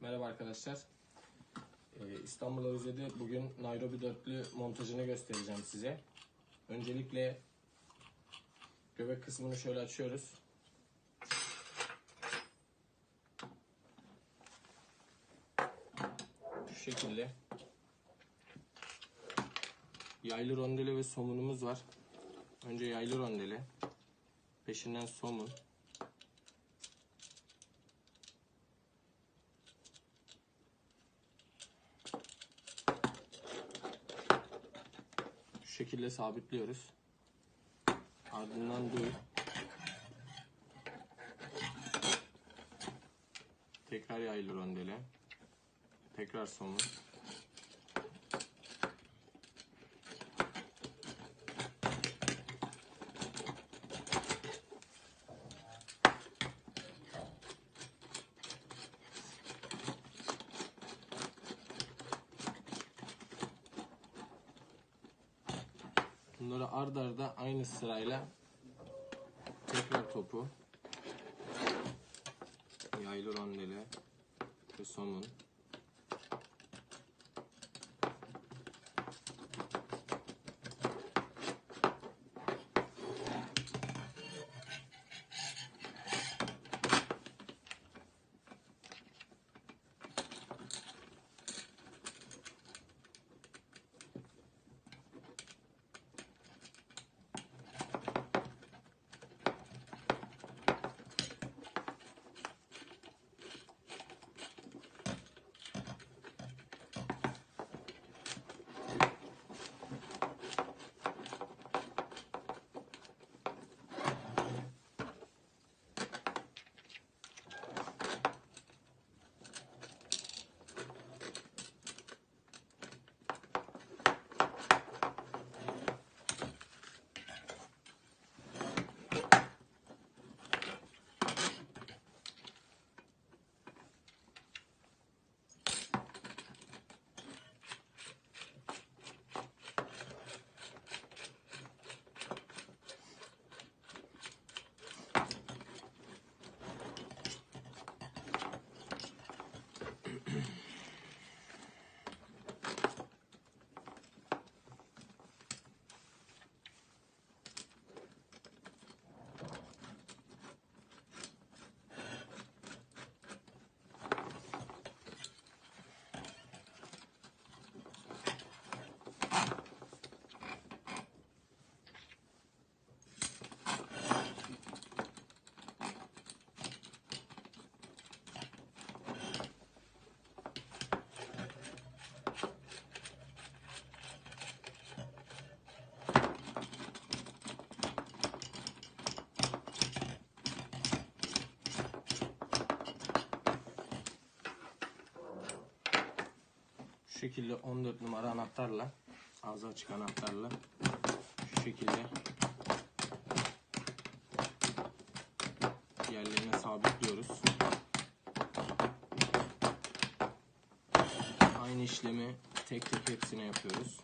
Merhaba arkadaşlar. Ee, İstanbul Özede bugün Nairobi dörtlü montajını göstereceğim size. Öncelikle göbek kısmını şöyle açıyoruz. Şu şekilde. Yaylı rondeli ve somunumuz var. Önce yaylı rondeli. Peşinden somun. Şu şekilde sabitliyoruz. Ardından duy. Tekrar yaylı rondele. Tekrar somun. Bunları ard arda aynı sırayla tekrar topu yaylı rondele ve somun şekilde 14 numara anahtarla ağzı açık anahtarla şu şekilde yerlerine sabitliyoruz. Aynı işlemi tek tek hepsine yapıyoruz.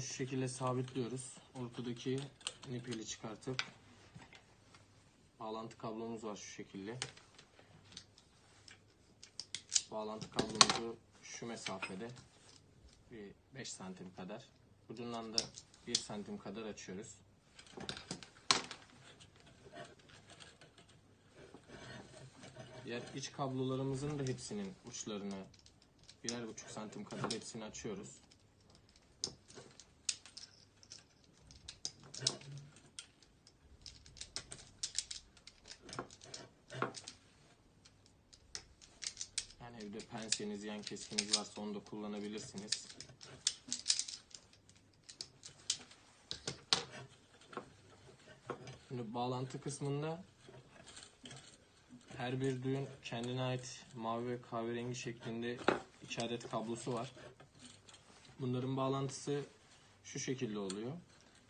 Hepsini şu şekilde sabitliyoruz. Ortadaki nipeli çıkartıp bağlantı kablomuz var şu şekilde. bağlantı kablomuzu şu mesafede bir 5 santim kadar. Ucundan da 1 santim kadar açıyoruz. Diğer iç kablolarımızın da hepsinin uçlarını birer buçuk santim kadar hepsini açıyoruz. Evde penseniz, yan keskiniz varsa onu da kullanabilirsiniz. Şimdi bağlantı kısmında her bir düğün kendine ait mavi ve kahverengi şeklinde iki adet kablosu var. Bunların bağlantısı şu şekilde oluyor.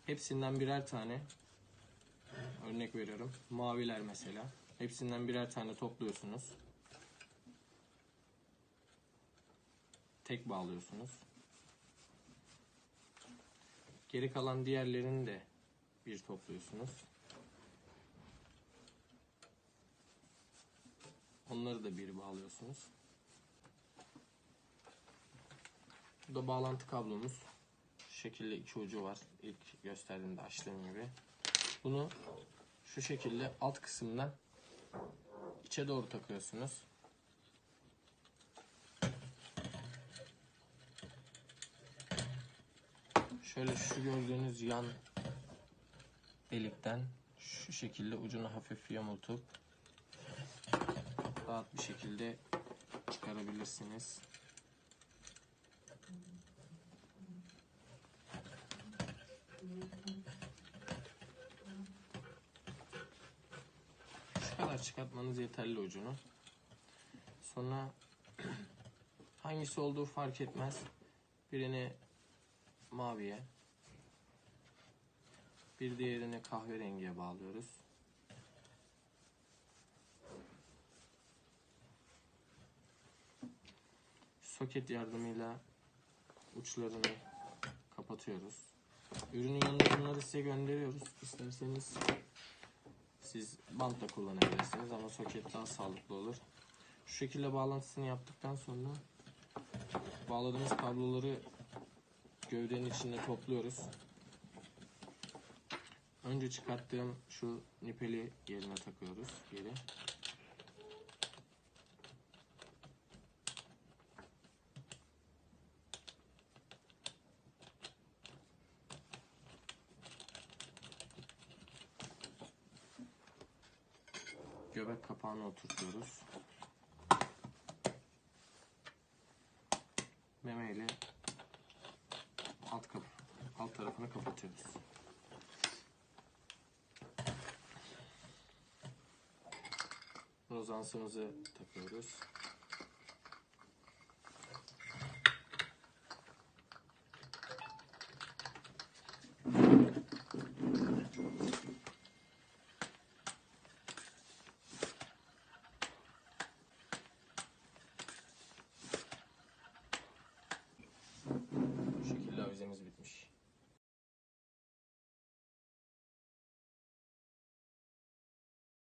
Hepsinden birer tane örnek veriyorum. Maviler mesela. Hepsinden birer tane topluyorsunuz. Tek bağlıyorsunuz. Geri kalan diğerlerini de bir topluyorsunuz. Onları da bir bağlıyorsunuz. Bu da bağlantı kablomuz. Şu şekilde iki ucu var. İlk gösterdiğimde açtığım gibi. Bunu şu şekilde alt kısımdan içe doğru takıyorsunuz. Şöyle şu gördüğünüz yan delikten şu şekilde ucunu hafif yamultup rahat bir şekilde çıkarabilirsiniz. Şu kadar çıkartmanız yeterli ucunu. Sonra hangisi olduğu fark etmez. Birini maviye, bir diğerini kahverengiye bağlıyoruz. Soket yardımıyla uçlarını kapatıyoruz. Ürünün yanında bunları size gönderiyoruz. İsterseniz siz bant da kullanabilirsiniz ama soket daha sağlıklı olur. Şu şekilde bağlantısını yaptıktan sonra bağladığımız kabloları gövdenin içinde topluyoruz. Önce çıkarttığım şu nipeli yerine takıyoruz geri. Göbek kapağını oturtuyoruz. Meme ile alt kap alt tarafını kapatıyoruz. Rozansımızı takıyoruz.